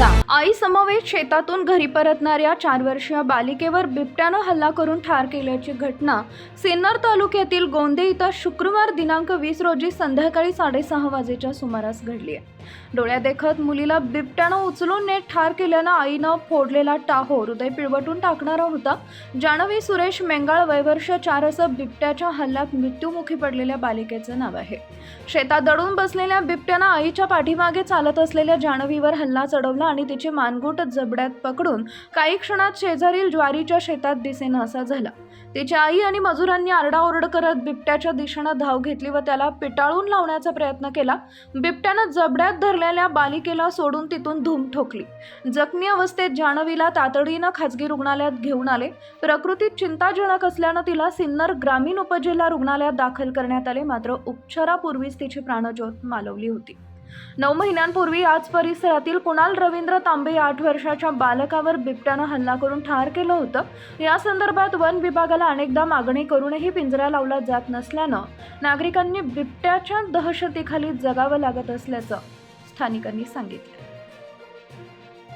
आई समवेत शेतातून घरी परतणाऱ्या चार वर्षीय बालिकेवर बिबट्यानं हल्ला करून ठार केल्याची घटना सिन्नर तालुक्यातील गोंदे इथं शुक्रवार दिनांक वीस रोजी संध्याकाळी साडेसहा वाजेच्या सुमारास घडली आहे. डोळ्यादेखत मुलीला बिबट्यानं उचलून नेट ठार केल्यानं आईनं फोडलेला टाहो हृदय पिळवटून टाकणारा होता. जानवी सुरेश मेंगाळ वयवर्ष चार असं बिबट्याच्या हल्ल्यात मृत्यूमुखी पडलेल्या बालिकेचं नाव आहे. शेतात दडून बसलेल्या बिबट्यानं आईच्या पाठीमागे चालत असलेल्या जानवीवर हल्ला चढवला आणि तिचे मानगुट जबड्यात पकडून काही क्षणात शेजारील ज्वारीच्या शेतात दिसेना असा झाला. तिची आई आणि मजुरांनी आरडाओरड करत बिबट्याच्या दिशेनं धाव घेतली व त्याला पिटाळून लावण्याचा प्रयत्न केला. बिबट्यानं जबड्यात धरलेल्या बालिकेला सोडून तिथून धूम ठोकली. जखमी अवस्थेत जानवीला तातडीनं खाजगी रुग्णालयात घेऊन आले. प्रकृतीत चिंताजनक असल्यानं तिला सिन्नर ग्रामीण उपजिल्हा रुग्णालयात दाखल करण्यात आले. मात्र उपचारापूर्वीच तिची प्राणज्योत मालवली होती. नऊ महिन्यांपूर्वी आज परिसरातील कुणाल रवींद्र तांबे या आठ वर्षाच्या बालकावर बिबट्यानं हल्ला करून ठार केलं होतं. या संदर्भात वन विभागाला अनेकदा मागणी करूनही पिंजरा लावला जात नसल्यानं नागरिकांनी बिबट्याच्या दहशतीखाली जगावं लागत असल्याचं स्थानिकांनी सांगितलं.